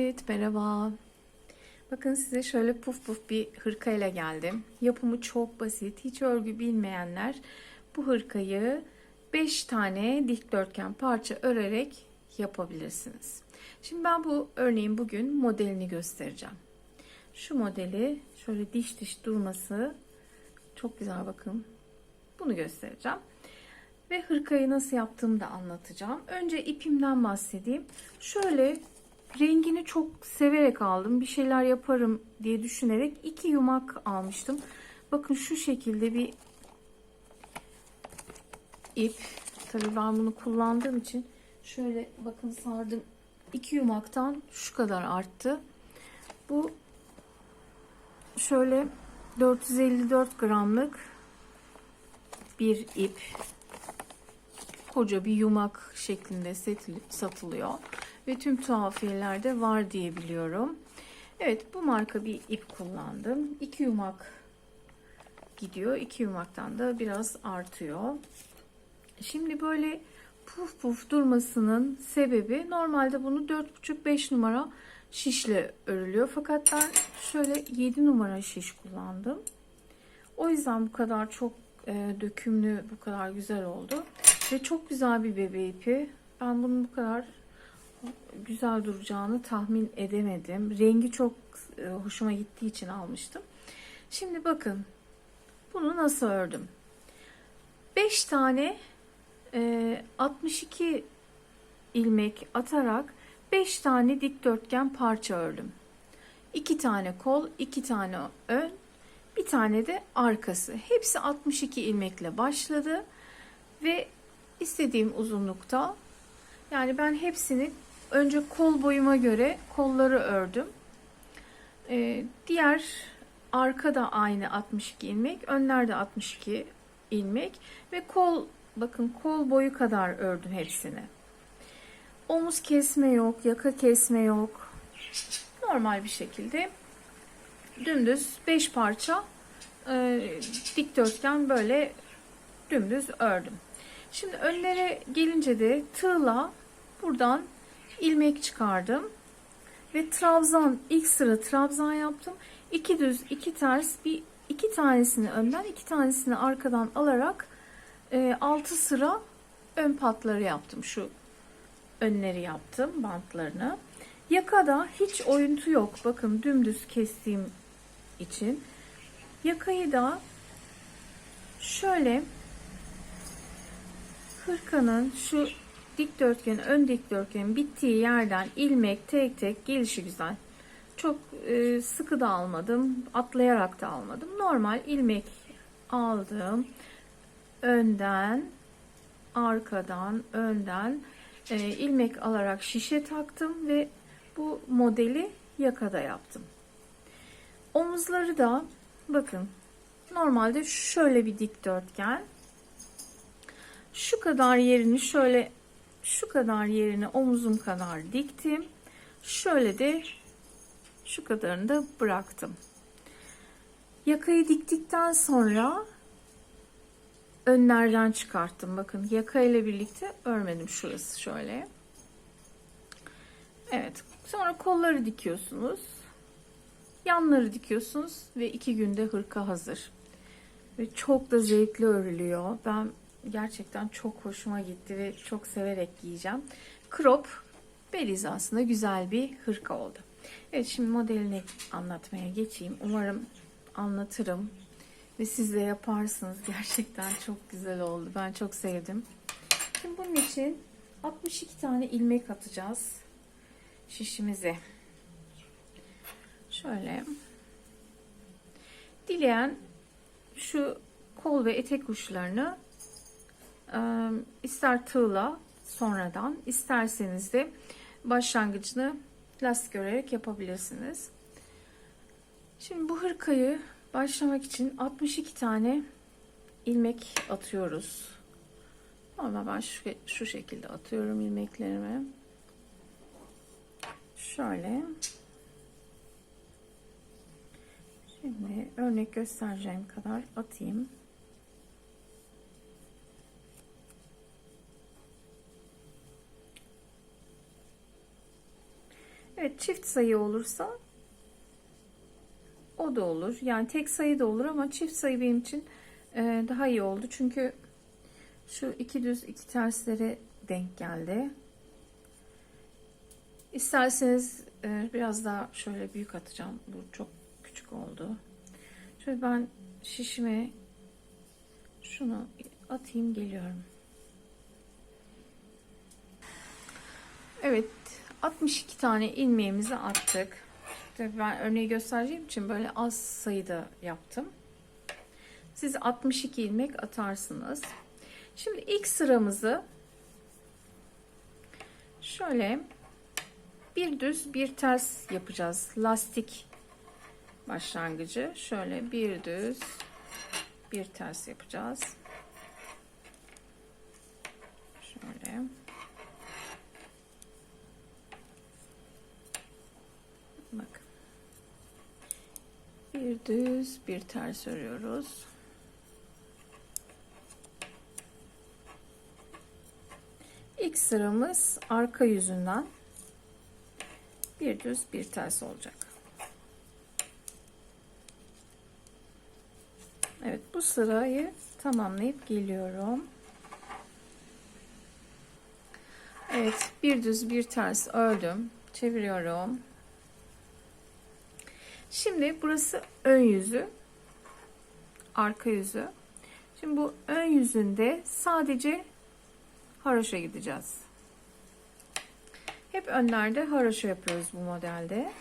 Evet merhaba. Bakın size şöyle puf puf bir hırka ile geldim. Yapımı çok basit. Hiç örgü bilmeyenler bu hırkayı 5 tane dikdörtgen parça örerek yapabilirsiniz. Şimdi ben bu örneğin bugün modelini göstereceğim. Şu modeli şöyle diş diş durması çok güzel bakın. Bunu göstereceğim. Ve hırkayı nasıl yaptığımı da anlatacağım. Önce ipimden bahsedeyim. Şöyle rengini çok severek aldım. Bir şeyler yaparım diye düşünerek iki yumak almıştım. Bakın şu şekilde bir ip. Tabii ben bunu kullandığım için şöyle bakın sardım. iki yumaktan şu kadar arttı. Bu şöyle 454 gramlık bir ip koca bir yumak şeklinde satılıyor. Ve tüm tuhafiyelerde var diye biliyorum. Evet bu marka bir ip kullandım. İki yumak gidiyor. İki yumaktan da biraz artıyor. Şimdi böyle puf puf durmasının sebebi normalde bunu 4,5-5 numara şişle örülüyor. Fakat ben şöyle 7 numara şiş kullandım. O yüzden bu kadar çok e, dökümlü, bu kadar güzel oldu. Ve çok güzel bir bebe ipi. Ben bunun bu kadar güzel duracağını tahmin edemedim. Rengi çok e, hoşuma gittiği için almıştım. Şimdi bakın bunu nasıl ördüm. 5 tane e, 62 ilmek atarak 5 tane dikdörtgen parça ördüm. 2 tane kol, 2 tane ön, bir tane de arkası. Hepsi 62 ilmekle başladı ve istediğim uzunlukta yani ben hepsini önce kol boyuma göre kolları ördüm. Ee, diğer arka da aynı 62 ilmek, önler de 62 ilmek ve kol bakın kol boyu kadar ördüm hepsini. Omuz kesme yok, yaka kesme yok. Normal bir şekilde dümdüz 5 parça e, dikdörtgen böyle dümdüz ördüm. Şimdi önlere gelince de tığla buradan ilmek çıkardım. Ve trabzan ilk sıra trabzan yaptım. İki düz iki ters bir iki tanesini önden iki tanesini arkadan alarak e, 6 sıra ön patları yaptım. Şu önleri yaptım bantlarını. Yakada hiç oyuntu yok. Bakın dümdüz kestiğim için. Yakayı da şöyle hırkanın şu dikdörtgen, ön dikdörtgenin bittiği yerden ilmek tek tek gelişi güzel. Çok e, sıkı da almadım, atlayarak da almadım. Normal ilmek aldım. Önden, arkadan, önden e, ilmek alarak şişe taktım ve bu modeli yakada yaptım. Omuzları da bakın normalde şöyle bir dikdörtgen şu kadar yerini şöyle şu kadar yerini omuzum kadar diktim. Şöyle de şu kadarını da bıraktım. Yakayı diktikten sonra önlerden çıkarttım. Bakın yaka ile birlikte örmedim şurası şöyle. Evet. Sonra kolları dikiyorsunuz. Yanları dikiyorsunuz ve iki günde hırka hazır. Ve çok da zevkli örülüyor. Ben gerçekten çok hoşuma gitti ve çok severek giyeceğim. Crop bel hizasında güzel bir hırka oldu. Evet şimdi modelini anlatmaya geçeyim. Umarım anlatırım ve siz de yaparsınız. Gerçekten çok güzel oldu. Ben çok sevdim. Şimdi bunun için 62 tane ilmek atacağız şişimize. Şöyle dileyen şu kol ve etek uçlarını ister tığla sonradan isterseniz de başlangıcını lastik örerek yapabilirsiniz. Şimdi bu hırkayı başlamak için 62 tane ilmek atıyoruz. Ama ben şu, şu şekilde atıyorum ilmeklerimi. Şöyle. Şimdi örnek göstereceğim kadar atayım. Çift sayı olursa o da olur. Yani tek sayı da olur ama çift sayı benim için e, daha iyi oldu. Çünkü şu iki düz iki terslere denk geldi. İsterseniz e, biraz daha şöyle büyük atacağım. Bu çok küçük oldu. Şöyle ben şişime şunu atayım geliyorum. Evet 62 tane ilmeğimizi attık. Ben örneği göstereceğim için böyle az sayıda yaptım. Siz 62 ilmek atarsınız. Şimdi ilk sıramızı şöyle bir düz bir ters yapacağız. Lastik başlangıcı. Şöyle bir düz bir ters yapacağız. Şöyle. Bakın. Düz bir ters örüyoruz. İlk sıramız arka yüzünden bir düz bir ters olacak. Evet bu sırayı tamamlayıp geliyorum. Evet bir düz bir ters ördüm. Çeviriyorum. Şimdi burası ön yüzü. Arka yüzü. Şimdi bu ön yüzünde sadece haroşa gideceğiz. Hep önlerde haroşa yapıyoruz bu modelde.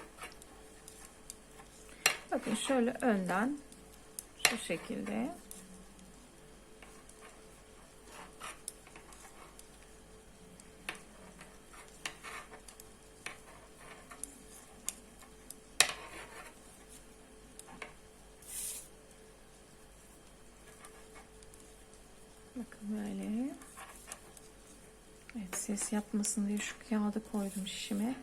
Bakın şöyle önden şu şekilde Bakın böyle. Evet ses yapmasın diye şu kağıdı koydum şişime.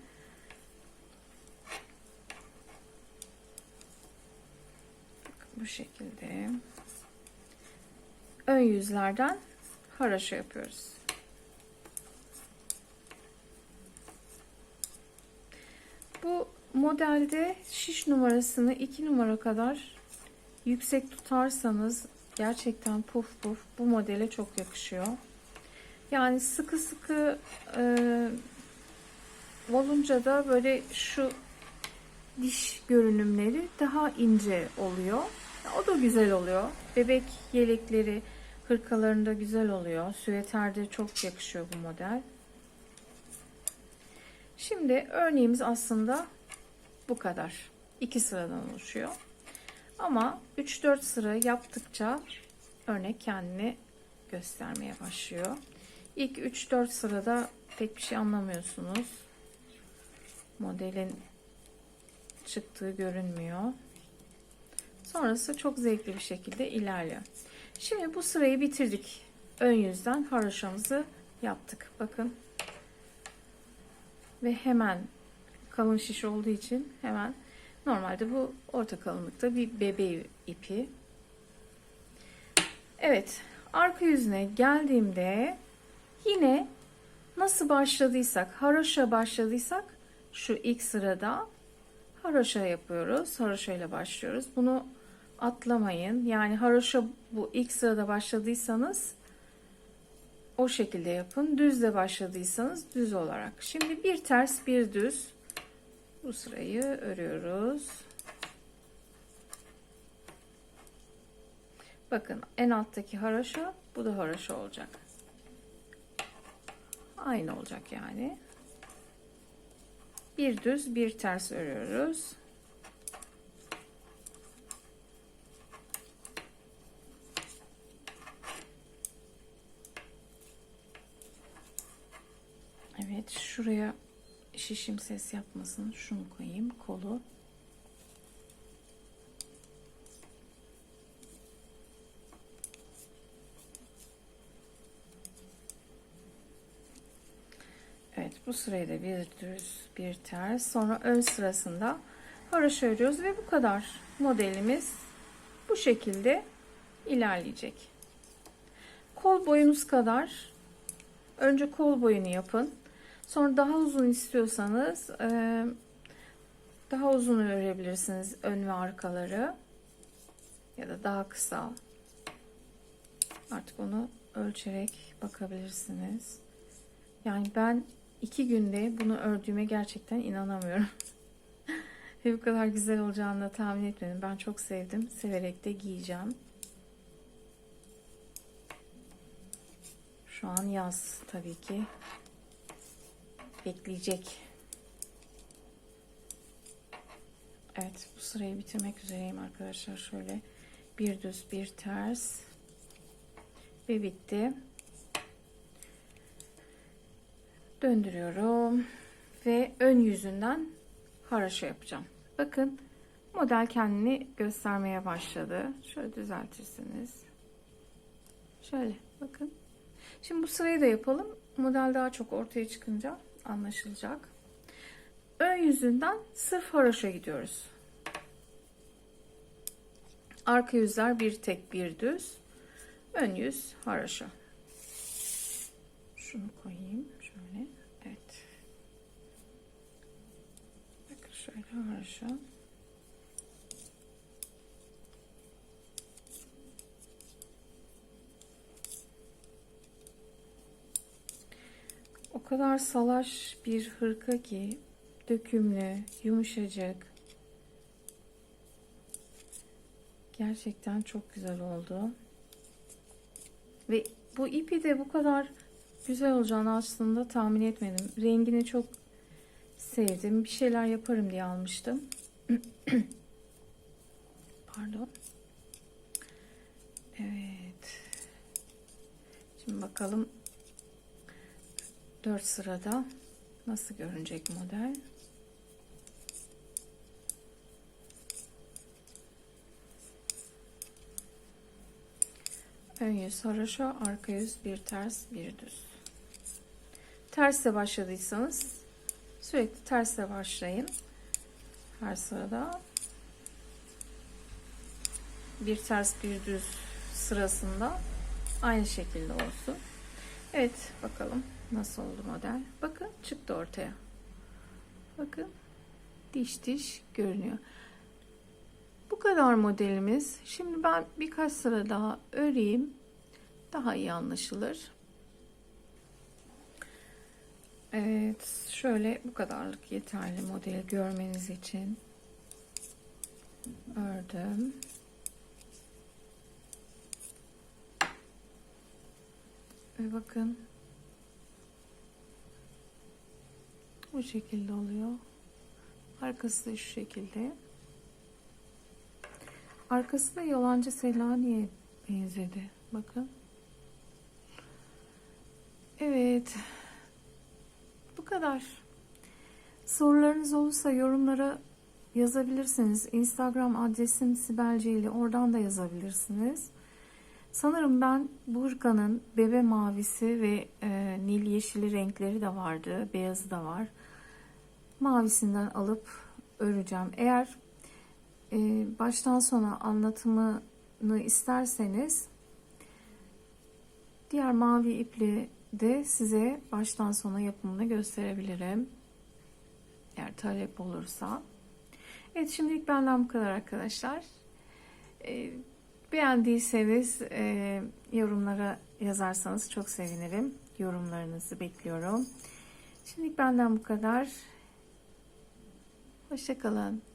Bu şekilde. Ön yüzlerden haraşo yapıyoruz. Bu modelde şiş numarasını 2 numara kadar yüksek tutarsanız gerçekten puf puf bu modele çok yakışıyor. Yani sıkı sıkı e, olunca da böyle şu diş görünümleri daha ince oluyor. O da güzel oluyor. Bebek yelekleri, hırkalarında güzel oluyor. Süveterde çok yakışıyor bu model. Şimdi örneğimiz aslında bu kadar. İki sıradan oluşuyor. Ama 3-4 sıra yaptıkça örnek kendini göstermeye başlıyor. İlk 3-4 sırada pek bir şey anlamıyorsunuz. Modelin çıktığı görünmüyor. Sonrası çok zevkli bir şekilde ilerliyor. Şimdi bu sırayı bitirdik. Ön yüzden haroşamızı yaptık. Bakın. Ve hemen kalın şiş olduğu için hemen normalde bu orta kalınlıkta bir bebe ipi. Evet. Arka yüzüne geldiğimde yine nasıl başladıysak, haroşa başladıysak şu ilk sırada haroşa yapıyoruz. Haroşa ile başlıyoruz. Bunu atlamayın. Yani haroşa bu ilk sırada başladıysanız o şekilde yapın. Düzle başladıysanız düz olarak. Şimdi bir ters bir düz bu sırayı örüyoruz. Bakın en alttaki haroşa bu da haroşa olacak aynı olacak yani. Bir düz bir ters örüyoruz. Evet şuraya şişim ses yapmasın. Şunu koyayım kolu bu sırayı da bir düz bir ters sonra ön sırasında haroşa örüyoruz ve bu kadar modelimiz bu şekilde ilerleyecek. Kol boyunuz kadar önce kol boyunu yapın. Sonra daha uzun istiyorsanız e, daha uzun örebilirsiniz ön ve arkaları ya da daha kısa. Artık onu ölçerek bakabilirsiniz. Yani ben iki günde bunu ördüğüme gerçekten inanamıyorum. Ve bu kadar güzel olacağını da tahmin etmedim. Ben çok sevdim. Severek de giyeceğim. Şu an yaz tabii ki. Bekleyecek. Evet bu sırayı bitirmek üzereyim arkadaşlar. Şöyle bir düz bir ters. Ve bitti. Döndürüyorum. Ve ön yüzünden haraşo yapacağım. Bakın model kendini göstermeye başladı. Şöyle düzeltirsiniz. Şöyle bakın. Şimdi bu sırayı da yapalım. Model daha çok ortaya çıkınca anlaşılacak. Ön yüzünden sırf haraşo gidiyoruz. Arka yüzler bir tek bir düz. Ön yüz haraşo. Şunu koyayım şöyle. Şöyle haraşo. O kadar salaş bir hırka ki dökümlü, yumuşacık. Gerçekten çok güzel oldu. Ve bu ipi de bu kadar güzel olacağını aslında tahmin etmedim. Rengini çok sevdim. Bir şeyler yaparım diye almıştım. Pardon. Evet. Şimdi bakalım 4 sırada nasıl görünecek model. Ön yüz haraşo, arka yüz bir ters, bir düz. Tersle başladıysanız sürekli tersle başlayın. Her sırada bir ters bir düz sırasında aynı şekilde olsun. Evet bakalım nasıl oldu model. Bakın çıktı ortaya. Bakın diş diş görünüyor. Bu kadar modelimiz. Şimdi ben birkaç sıra daha öreyim. Daha iyi anlaşılır. Evet şöyle bu kadarlık yeterli modeli görmeniz için ördüm. Ve bakın bu şekilde oluyor. Arkası da şu şekilde. Arkası da yalancı Selanik'e benzedi. Bakın. Evet. Kadar. Sorularınız olursa yorumlara yazabilirsiniz. Instagram adresim Sibelceyli. Oradan da yazabilirsiniz. Sanırım ben bu hırkanın bebe mavisi ve e, nil yeşili renkleri de vardı. Beyazı da var. Mavisinden alıp öreceğim. Eğer e, baştan sona anlatımını isterseniz diğer mavi iple de size baştan sona yapımını gösterebilirim. Eğer talep olursa. Evet şimdilik benden bu kadar arkadaşlar. E, beğendiyseniz e, yorumlara yazarsanız çok sevinirim. Yorumlarınızı bekliyorum. Şimdilik benden bu kadar. Hoşçakalın.